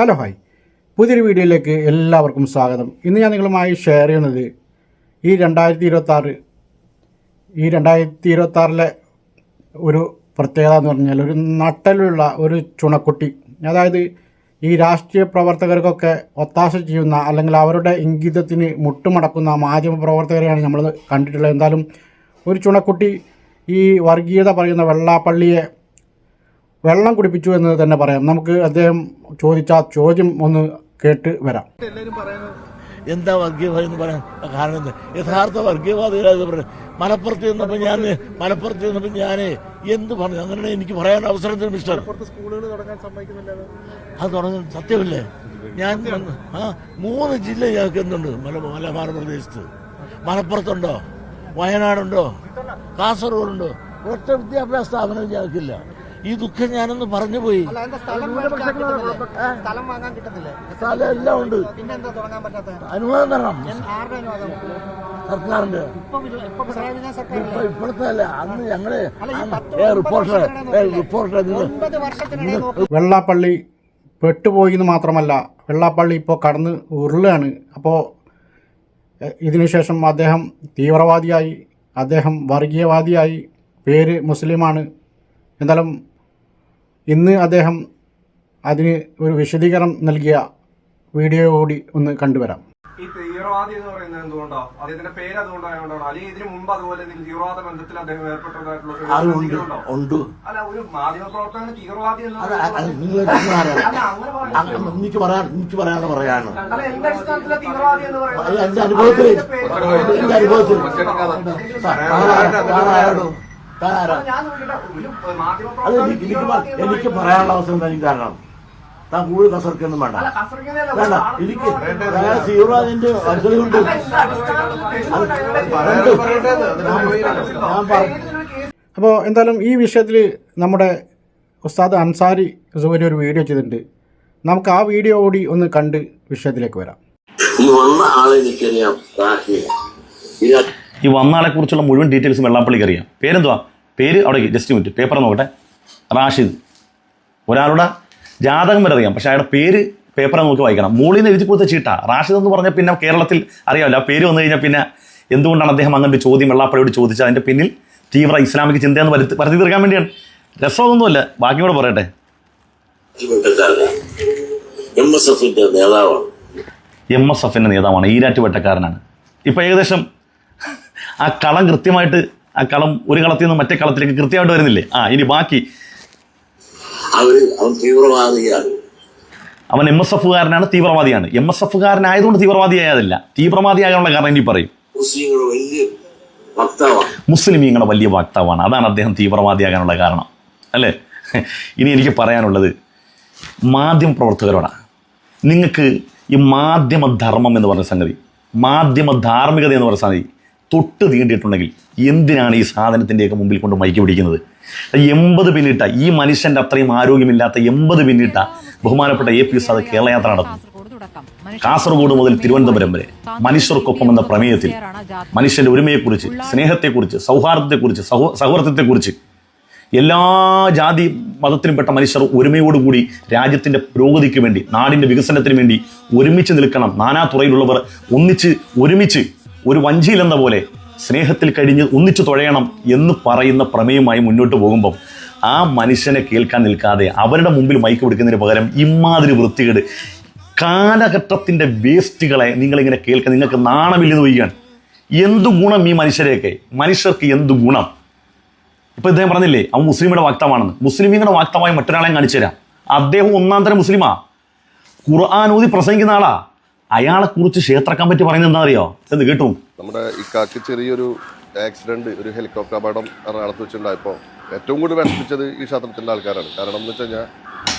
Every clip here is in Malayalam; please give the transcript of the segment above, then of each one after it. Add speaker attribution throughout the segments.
Speaker 1: ഹലോ ഹായ് പുതിയൊരു വീഡിയോയിലേക്ക് എല്ലാവർക്കും സ്വാഗതം ഇന്ന് ഞാൻ നിങ്ങളുമായി ഷെയർ ചെയ്യുന്നത് ഈ രണ്ടായിരത്തി ഇരുപത്താറ് ഈ രണ്ടായിരത്തി ഇരുപത്താറിലെ ഒരു പ്രത്യേകത എന്ന് പറഞ്ഞാൽ ഒരു നട്ടലുള്ള ഒരു ചുണക്കുട്ടി അതായത് ഈ രാഷ്ട്രീയ പ്രവർത്തകർക്കൊക്കെ ഒത്താശ ചെയ്യുന്ന അല്ലെങ്കിൽ അവരുടെ ഇംഗിതത്തിന് മുട്ടുമടക്കുന്ന മാധ്യമ പ്രവർത്തകരെയാണ് നമ്മൾ കണ്ടിട്ടുള്ളത് എന്തായാലും ഒരു ചുണക്കുട്ടി ഈ വർഗീയത പറയുന്ന വെള്ളാപ്പള്ളിയെ വെള്ളം കുടിപ്പിച്ചു എന്ന് തന്നെ പറയാം നമുക്ക് അദ്ദേഹം ചോദിച്ച ചോദ്യം ഒന്ന് കേട്ട് വരാം
Speaker 2: എന്താ വർഗീയവാദി എന്ന് പറയാൻ കാരണം യഥാർത്ഥ വർഗീയവാദികളായത് പറഞ്ഞു മലപ്പുറത്ത് ചെന്നപ്പോ ഞാൻ മലപ്പുറത്ത് ചെന്നപ്പോ ഞാൻ എന്ത് പറഞ്ഞു അങ്ങനെ എനിക്ക് പറയാൻ അവസരത്തിന് മിസ്റ്റർ അത് തുടങ്ങാൻ സത്യമല്ലേ ഞാൻ ആ മൂന്ന് ജില്ല ഞങ്ങൾക്ക് എന്തുണ്ട് മലബാർ പ്രദേശത്ത് മലപ്പുറത്തുണ്ടോ വയനാടുണ്ടോ കാസർഗോഡുണ്ടോ ഒറ്റ വിദ്യാഭ്യാസ സ്ഥാപനം ഞങ്ങൾക്കില്ല ഈ ദുഃഖം ഞാനൊന്ന് പറഞ്ഞു പോയി സ്ഥലം എല്ലാം ഉണ്ട് അനുവാദം തരണം സർക്കാരിന്റെ ഇപ്പോഴത്തെ അല്ല അന്ന് ഞങ്ങള് റിപ്പോർട്ടർ റിപ്പോർട്ടർ
Speaker 1: വെള്ളാപ്പള്ളി പെട്ടുപോയി എന്ന് മാത്രമല്ല വെള്ളാപ്പള്ളി ഇപ്പോൾ കടന്ന് ഉരുളാണ് അപ്പോൾ ഇതിനുശേഷം അദ്ദേഹം തീവ്രവാദിയായി അദ്ദേഹം വർഗീയവാദിയായി പേര് മുസ്ലിമാണ് എന്നാലും ഇന്ന് അദ്ദേഹം അതിന് ഒരു വിശദീകരണം നൽകിയ വീഡിയോ കൂടി ഒന്ന് കണ്ടുവരാം
Speaker 3: ഈ തീവ്രവാദി എന്ന് പറയുന്നത് പേര് ഇതിനു അതുപോലെ തീവ്രവാദ ബന്ധത്തിൽ അദ്ദേഹം ഏർപ്പെട്ടതായിട്ടുള്ള അല്ല ഒരു തീവ്രവാദി
Speaker 2: എനിക്ക് പറയാൻ എനിക്ക് പറയാതെ പറയാണ് തീവ്രവാദി എന്ന് പറയുന്നത് എന്റെ അനുഭവത്തിൽ എന്റെ അനുഭവത്തിൽ എനിക്ക് പറയാനുള്ള അവസരം തന്നെ കാരണം താൻ കൂടുതൽ കസർക്കൊന്നും വേണ്ട വേണ്ട എനിക്ക് ഞാൻ സീറാജിന്റെ അർഹത കൊണ്ട്
Speaker 1: അപ്പോൾ എന്തായാലും ഈ വിഷയത്തിൽ നമ്മുടെ ഉസ്താദ് അൻസാരി സുഖരി ഒരു വീഡിയോ ചെയ്തിട്ടുണ്ട് നമുക്ക് ആ വീഡിയോ കൂടി ഒന്ന് കണ്ട് വിഷയത്തിലേക്ക് വരാം
Speaker 4: ഈ വന്ന ആളെ എനിക്കറിയാം ഈ വന്ന ആളെ കുറിച്ചുള്ള മുഴുവൻ ഡീറ്റെയിൽസും വെള്ളാപ്പള്ളിക്ക് അറിയാം പേരെന്തുവാ പേര് അവിടെ ജസ്റ്റ് മിനിറ്റ് പേപ്പർ നോക്കട്ടെ റാഷിദ് ഒരാളുടെ ജാതകം വരെ അറിയാം പക്ഷേ അയാളുടെ പേര് പേപ്പറെ നോക്കി വായിക്കണം മൂളിന്ന് എഴുതി കൊടുത്ത ചീട്ട റാഷിദ് എന്ന് പറഞ്ഞാൽ പിന്നെ കേരളത്തിൽ അറിയാമല്ലോ ആ പേര് വന്നു കഴിഞ്ഞാൽ പിന്നെ എന്തുകൊണ്ടാണ് അദ്ദേഹം അങ്ങനെ ഒരു ചോദ്യം വെള്ളാപ്പള്ളിയോട് ചോദിച്ചത് അതിൻ്റെ പിന്നിൽ തീവ്ര ഇസ്ലാമിക് ചിന്തയെന്ന് വരുത്തി വരുത്തി തീർക്കാൻ വേണ്ടിയാണ് രസമൊന്നുമല്ല ബാക്കി കൂടെ പറയട്ടെ
Speaker 5: എം എസ് എഫിന്റെ നേതാവാണ്
Speaker 4: എം എസ് എഫിന്റെ നേതാവാണ് ഈരാറ്റുപേട്ടക്കാരനാണ് ഇപ്പൊ ഏകദേശം ആ കളം കൃത്യമായിട്ട് ആ കളം ഒരു കളത്തിൽ നിന്ന് മറ്റേ കളത്തിലേക്ക് കൃത്യമായിട്ട് വരുന്നില്ലേ ആ ഇനി ബാക്കി
Speaker 5: അവര് അവൻ തീവ്രവാദിയാണ്
Speaker 4: അവൻ എം എസ് എഫുകാരനാണ് തീവ്രവാദിയാണ് എം എസ് എഫുകാരനായതുകൊണ്ട് തീവ്രവാദിയായതല്ല തീവ്രവാദിയാകാനുള്ള കാരണം ഇനി പറയും മുസ്ലിമീങ്ങളുടെ വലിയ വക്താവാണ് അതാണ് അദ്ദേഹം തീവ്രവാദിയാകാനുള്ള കാരണം അല്ലേ ഇനി എനിക്ക് പറയാനുള്ളത് മാധ്യമ പ്രവർത്തകരോടാണ് നിങ്ങൾക്ക് ഈ മാധ്യമധർമ്മം എന്ന് പറഞ്ഞ സംഗതി മാധ്യമ ധാർമ്മികത എന്ന് പറഞ്ഞ സംഗതി തൊട്ട് തീണ്ടിയിട്ടുണ്ടെങ്കിൽ എന്തിനാണ് ഈ സാധനത്തിൻ്റെയൊക്കെ മുമ്പിൽ കൊണ്ട് മൈക്ക് പിടിക്കുന്നത് എൺപത് പിന്നിട്ട ഈ മനുഷ്യൻ്റെ അത്രയും ആരോഗ്യമില്ലാത്ത എൺപത് പിന്നിട്ട ബഹുമാനപ്പെട്ട എ പി ഉസ്താദ് കേരളയാത്ര നടത്തുന്നു കാസർഗോഡ് മുതൽ തിരുവനന്തപുരം വരെ മനുഷ്യർക്കൊപ്പം എന്ന പ്രമേയത്തിൽ മനുഷ്യന്റെ ഒരുമയെക്കുറിച്ച് സ്നേഹത്തെക്കുറിച്ച് സൗഹാർദ്ദത്തെക്കുറിച്ച് സൗ സൗഹൃദത്തെക്കുറിച്ച് എല്ലാ ജാതി മതത്തിനും പെട്ട മനുഷ്യർ ഒരുമയോടുകൂടി രാജ്യത്തിൻ്റെ പുരോഗതിക്ക് വേണ്ടി നാടിൻ്റെ വികസനത്തിന് വേണ്ടി ഒരുമിച്ച് നിൽക്കണം നാനാ തുറയിലുള്ളവർ ഒന്നിച്ച് ഒരുമിച്ച് ഒരു വഞ്ചിയിലെന്ന പോലെ സ്നേഹത്തിൽ കഴിഞ്ഞ് ഒന്നിച്ചു തുഴയണം എന്ന് പറയുന്ന പ്രമേയമായി മുന്നോട്ട് പോകുമ്പം ആ മനുഷ്യനെ കേൾക്കാൻ നിൽക്കാതെ അവരുടെ മുമ്പിൽ മൈക്ക് പിടിക്കുന്നതിന് പകരം ഇമാതിരി വൃത്തികേട് കാലഘട്ടത്തിൻ്റെ വേസ്റ്റുകളെ നിങ്ങളിങ്ങനെ കേൾക്കാൻ നിങ്ങൾക്ക് നാണമില്ലെന്ന് വയ്യാണ് എന്ത് ഗുണം ഈ മനുഷ്യരെയൊക്കെ മനുഷ്യർക്ക് എന്ത് ഗുണം ഇപ്പം ഇദ്ദേഹം പറഞ്ഞില്ലേ അവൻ മുസ്ലിമിയുടെ വാക്തമാണെന്ന് മുസ്ലിമിങ്ങളുടെ വാക്തമായി മറ്റൊരാളെയും കാണിച്ചു തരാം അദ്ദേഹം ഒന്നാം തരം മുസ്ലിമാ ഖുർആാനൂതി പ്രസംഗിക്കുന്ന ആളാ അയാളെ കുറിച്ച് ക്ഷേത്ര കമ്മിറ്റി പറയുന്നത് എന്താ അറിയോ എന്ന് കേട്ടു
Speaker 6: നമ്മുടെ ഇക്കാക്ക് ചെറിയൊരു ആക്സിഡന്റ് ഒരു ഹെലികോപ്റ്റർ അപകടം എറണാകുളത്ത് വെച്ചിട്ടുണ്ടായപ്പോൾ ഏറ്റവും കൂടുതൽ വിഷമിച്ചത് ഈ ക്ഷേത്രത്തിന്റെ ആൾക്കാരാണ് കാരണം എന്ന് വെച്ച് കഴിഞ്ഞാൽ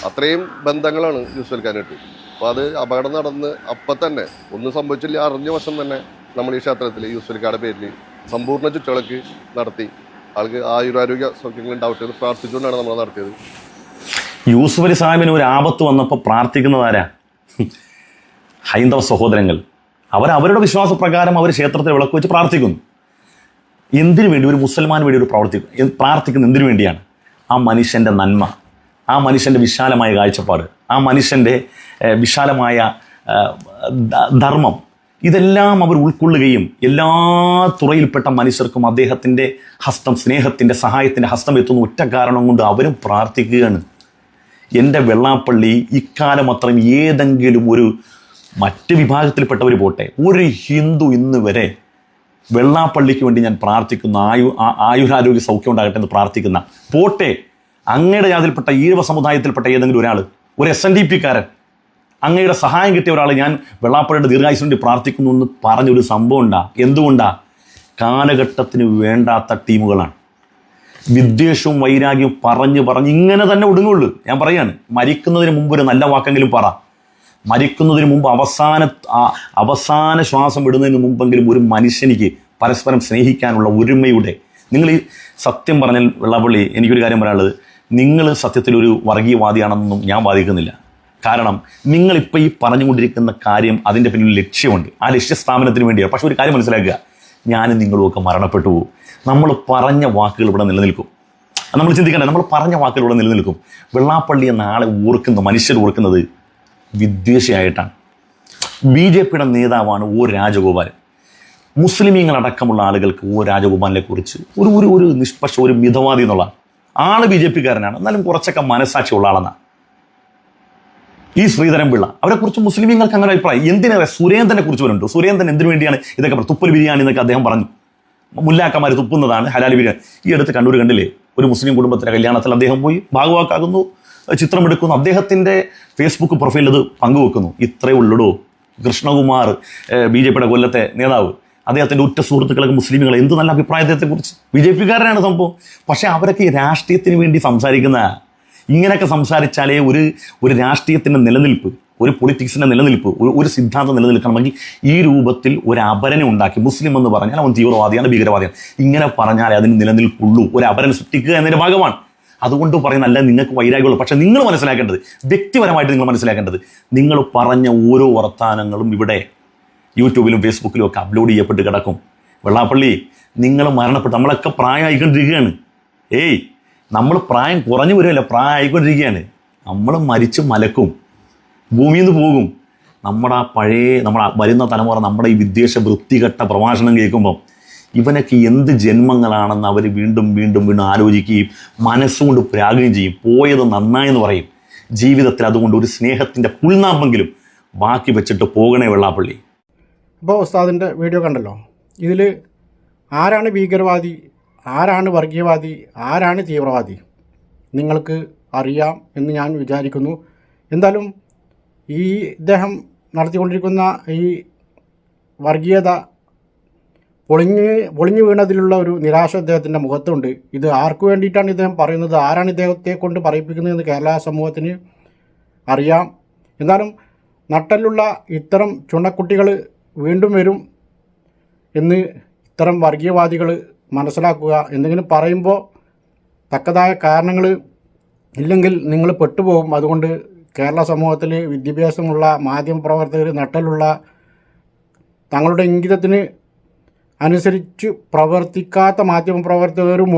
Speaker 6: അത്രയും ബന്ധങ്ങളാണ് ന്യൂസ് വെക്കാനായിട്ട് അപ്പോൾ അത് അപകടം നടന്ന് അപ്പൊ തന്നെ ഒന്നും സംഭവിച്ചില്ല അറിഞ്ഞ വശം തന്നെ നമ്മൾ ഈ ക്ഷേത്രത്തിൽ യൂസ്വലിക്കാരുടെ പേരിൽ സമ്പൂർണ്ണ ചുറ്റളക്ക് നടത്തി ആൾക്ക് ആയുരാരോഗ്യ സൗഖ്യങ്ങൾ ഉണ്ടാവട്ടെ എന്ന് പ്രാർത്ഥിച്ചുകൊണ്ടാണ് നമ്മൾ നടത്തിയത്
Speaker 4: യൂസുഫലി സാഹിബിന് ഒരു ആപത്ത് വന്നപ്പോൾ പ്രാർത്ഥിക്കുന്നതാരാ ഹൈന്ദവ സഹോദരങ്ങൾ അവർ അവരുടെ വിശ്വാസപ്രകാരം അവർ ക്ഷേത്രത്തിൽ വിളക്ക് വെച്ച് പ്രാർത്ഥിക്കുന്നു എന്തിനു വേണ്ടി ഒരു മുസൽമാൻ വേണ്ടി ഒരു പ്രവർത്തി പ്രാർത്ഥിക്കുന്ന എന്തിനു വേണ്ടിയാണ് ആ മനുഷ്യൻ്റെ നന്മ ആ മനുഷ്യൻ്റെ വിശാലമായ കാഴ്ചപ്പാട് ആ മനുഷ്യൻ്റെ വിശാലമായ ധർമ്മം ഇതെല്ലാം അവർ ഉൾക്കൊള്ളുകയും എല്ലാ തുറയിൽപ്പെട്ട മനുഷ്യർക്കും അദ്ദേഹത്തിൻ്റെ ഹസ്തം സ്നേഹത്തിൻ്റെ സഹായത്തിൻ്റെ ഹസ്തം എത്തുന്ന ഒറ്റ കാരണം കൊണ്ട് അവരും പ്രാർത്ഥിക്കുകയാണ് എൻ്റെ വെള്ളാപ്പള്ളി ഇക്കാലം അത്രയും ഏതെങ്കിലും ഒരു മറ്റ് വിഭാഗത്തിൽപ്പെട്ടവർ പോട്ടെ ഒരു ഹിന്ദു ഇന്ന് വരെ വെള്ളാപ്പള്ളിക്ക് വേണ്ടി ഞാൻ പ്രാർത്ഥിക്കുന്ന ആയു ആയുരാരോഗ്യ സൗഖ്യം ഉണ്ടാകട്ടെ എന്ന് പ്രാർത്ഥിക്കുന്ന പോട്ടെ അങ്ങയുടെ ജാതിയിൽപ്പെട്ട ഈഴവ സമുദായത്തിൽപ്പെട്ട ഏതെങ്കിലും ഒരാൾ ഒരു എസ് എൻ ഡി കാരൻ അങ്ങയുടെ സഹായം കിട്ടിയ ഒരാൾ ഞാൻ വെള്ളാപ്പള്ളിയുടെ ദീർഘായുസിന് വേണ്ടി പ്രാർത്ഥിക്കുന്നു എന്ന് പറഞ്ഞൊരു സംഭവം ഉണ്ടാ എന്തുകൊണ്ടാ കാലഘട്ടത്തിന് വേണ്ടാത്ത ടീമുകളാണ് വിദ്വേഷവും വൈരാഗ്യവും പറഞ്ഞ് പറഞ്ഞ് ഇങ്ങനെ തന്നെ ഒടുങ്ങുള്ളൂ ഞാൻ പറയാണ് മരിക്കുന്നതിന് മുമ്പ് ഒരു നല്ല വാക്കെങ്കിലും പറ മരിക്കുന്നതിന് മുമ്പ് അവസാന അവസാന ശ്വാസം വിടുന്നതിന് മുമ്പെങ്കിലും ഒരു മനുഷ്യനിക്ക് പരസ്പരം സ്നേഹിക്കാനുള്ള ഒരുമയുടെ നിങ്ങൾ ഈ സത്യം പറഞ്ഞാൽ വെള്ളാപ്പള്ളി എനിക്കൊരു കാര്യം പറയാനുള്ളത് നിങ്ങൾ സത്യത്തിലൊരു വർഗീയവാദിയാണെന്നൊന്നും ഞാൻ വാദിക്കുന്നില്ല കാരണം നിങ്ങളിപ്പോൾ ഈ പറഞ്ഞുകൊണ്ടിരിക്കുന്ന കാര്യം അതിൻ്റെ പിന്നിൽ ലക്ഷ്യമുണ്ട് ആ ലക്ഷ്യസ്ഥാപനത്തിന് വേണ്ടിയാണ് പക്ഷേ ഒരു കാര്യം മനസ്സിലാക്കുക ഞാനും നിങ്ങളുമൊക്കെ മരണപ്പെട്ടു പോകും നമ്മൾ പറഞ്ഞ വാക്കുകൾ ഇവിടെ നിലനിൽക്കും നമ്മൾ ചിന്തിക്കണ്ട നമ്മൾ പറഞ്ഞ വാക്കുകൾ ഇവിടെ നിലനിൽക്കും വെള്ളാപ്പള്ളിയെ നാളെ ഓർക്കുന്ന മനുഷ്യർ ഓർക്കുന്നത് വിദ്വേഷിയായിട്ടാണ് ബി ജെ പിയുടെ നേതാവാണ് ഓ രാജഗോപാലൻ മുസ്ലിമീങ്ങളടക്കമുള്ള ആളുകൾക്ക് ഓ രാജഗോപാലിനെ കുറിച്ച് ഒരു ഒരു ഒരു നിഷ്പക്ഷ ഒരു മിതവാദി എന്നുള്ള ആള് ബി ജെ പിക്കാരനാണ് എന്നാലും കുറച്ചൊക്കെ മനസ്സാക്ഷിയുള്ള ആളെന്നാണ് ഈ ശ്രീധരൻപിള്ള അവരെക്കുറിച്ച് മുസ്ലിമീങ്ങൾക്ക് അങ്ങനെ അഭിപ്രായം എന്തിനാ സുരേന്ദ്രനെ കുറിച്ച് വരുന്നുണ്ട് സുരേന്ദ്രൻ എന്തിനു വേണ്ടിയാണ് ഇതൊക്കെ തുപ്പൽ ബിരിയാണി എന്നൊക്കെ അദ്ദേഹം പറഞ്ഞു മുല്ലാക്കന്മാർ തുപ്പുന്നതാണ് ഹലാലി ബിരിയാണി ഈ അടുത്ത് കണ്ണൂർ കണ്ടില്ലേ ഒരു മുസ്ലിം കുടുംബത്തിൻ്റെ കല്യാണത്തിൽ അദ്ദേഹം പോയി ഭാഗവാക്കാകുന്നു ചിത്രമെടുക്കുന്നു അദ്ദേഹത്തിൻ്റെ ഫേസ്ബുക്ക് പ്രൊഫൈലിൽ അത് പങ്കുവെക്കുന്നു ഇത്രേ ഉള്ളൂ കൃഷ്ണകുമാർ ബി ജെ പിയുടെ കൊല്ലത്തെ നേതാവ് അദ്ദേഹത്തിൻ്റെ ഉറ്റ സുഹൃത്തുക്കളൊക്കെ മുസ്ലിമുകൾ എന്ത് നല്ല അഭിപ്രായത്തെക്കുറിച്ച് ബി ജെ പിക്കാരനാണ് സംഭവം പക്ഷേ അവരൊക്കെ ഈ രാഷ്ട്രീയത്തിന് വേണ്ടി സംസാരിക്കുന്ന ഇങ്ങനെയൊക്കെ സംസാരിച്ചാലേ ഒരു ഒരു രാഷ്ട്രീയത്തിൻ്റെ നിലനിൽപ്പ് ഒരു പൊളിറ്റിക്സിൻ്റെ നിലനിൽപ്പ് ഒരു ഒരു സിദ്ധാന്തം നിലനിൽക്കണമെങ്കിൽ ഈ രൂപത്തിൽ ഒരു അപരനെ ഉണ്ടാക്കി മുസ്ലിം എന്ന് പറഞ്ഞാൽ അവൻ തീവ്രവാദിയാണ് ഭീകരവാദിയാണ് ഇങ്ങനെ പറഞ്ഞാലേ അതിന് നിലനിൽപ്പുള്ളൂ ഒരു അപരൻ സൃഷ്ടിക്കുക എന്നതിൻ്റെ ഭാഗമാണ് അതുകൊണ്ട് പറയുന്നല്ല നിങ്ങൾക്ക് വൈരാഗ്യമുള്ളൂ പക്ഷെ നിങ്ങൾ മനസ്സിലാക്കേണ്ടത് വ്യക്തിപരമായിട്ട് നിങ്ങൾ മനസ്സിലാക്കേണ്ടത് നിങ്ങൾ പറഞ്ഞ ഓരോ വർത്താനങ്ങളും ഇവിടെ യൂട്യൂബിലും ഫേസ്ബുക്കിലും ഒക്കെ അപ്ലോഡ് ചെയ്യപ്പെട്ട് കിടക്കും വെള്ളാപ്പള്ളി നിങ്ങൾ മരണപ്പെട്ടു നമ്മളൊക്കെ പ്രായമായിക്കൊണ്ടിരിക്കുകയാണ് ഏയ് നമ്മൾ പ്രായം കുറഞ്ഞു വരുമല്ല പ്രായമായിക്കൊണ്ടിരിക്കുകയാണ് നമ്മൾ മരിച്ച് മലക്കും ഭൂമിയിൽ നിന്ന് പോകും നമ്മുടെ ആ പഴയ നമ്മുടെ വരുന്ന തലമുറ നമ്മുടെ ഈ വിദ്വേഷ വൃത്തികെട്ട പ്രഭാഷണം കേൾക്കുമ്പം ഇവനൊക്കെ എന്ത് ജന്മങ്ങളാണെന്ന് അവർ വീണ്ടും വീണ്ടും വീണ്ടും ആലോചിക്കുകയും മനസ്സുകൊണ്ട് പ്രാകുകയും ചെയ്യും പോയത് നന്നായെന്ന് പറയും ജീവിതത്തിൽ അതുകൊണ്ട് ഒരു സ്നേഹത്തിൻ്റെ പുൽനാമ്പെങ്കിലും ബാക്കി വെച്ചിട്ട് പോകണേ വെള്ളാപ്പള്ളി
Speaker 1: അപ്പോൾ ഉസ്താദിൻ്റെ വീഡിയോ കണ്ടല്ലോ ഇതിൽ ആരാണ് ഭീകരവാദി ആരാണ് വർഗീയവാദി ആരാണ് തീവ്രവാദി നിങ്ങൾക്ക് അറിയാം എന്ന് ഞാൻ വിചാരിക്കുന്നു എന്തായാലും ഈ ഇദ്ദേഹം നടത്തിക്കൊണ്ടിരിക്കുന്ന ഈ വർഗീയത പൊളിഞ്ഞ് പൊളിഞ്ഞു വീണതിലുള്ള ഒരു നിരാശ അദ്ദേഹത്തിൻ്റെ മുഖത്തുണ്ട് ഇത് ആർക്കു വേണ്ടിയിട്ടാണ് ഇദ്ദേഹം പറയുന്നത് ആരാണ് ഇദ്ദേഹത്തെ കൊണ്ട് പറയിപ്പിക്കുന്നതെന്ന് കേരള സമൂഹത്തിന് അറിയാം എന്നാലും നട്ടലുള്ള ഇത്തരം ചുണക്കുട്ടികൾ വീണ്ടും വരും എന്ന് ഇത്തരം വർഗീയവാദികൾ മനസ്സിലാക്കുക എന്തെങ്കിലും പറയുമ്പോൾ തക്കതായ കാരണങ്ങൾ ഇല്ലെങ്കിൽ നിങ്ങൾ പെട്ടുപോകും അതുകൊണ്ട് കേരള സമൂഹത്തിൽ വിദ്യാഭ്യാസമുള്ള മാധ്യമപ്രവർത്തകർ നട്ടലുള്ള തങ്ങളുടെ ഇംഗിതത്തിന് അനുസരിച്ച് പ്രവർത്തിക്കാത്ത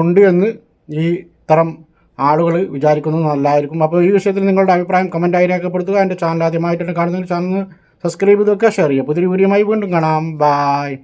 Speaker 1: ഉണ്ട് എന്ന് ഈ തരം ആളുകൾ വിചാരിക്കുന്നത് നല്ലതായിരിക്കും അപ്പോൾ ഈ വിഷയത്തിൽ നിങ്ങളുടെ അഭിപ്രായം കമൻറ്റായി രേഖപ്പെടുത്തുക എൻ്റെ ചാനൽ ആദ്യമായിട്ടാണ് കാണുന്നത് ചാനൽ സബ്സ്ക്രൈബ് ചെയ്തൊക്കെ ഷെയർ ചെയ്യുക പുതിയ വീഡിയോയുമായി വീണ്ടും കാണാം ബായ്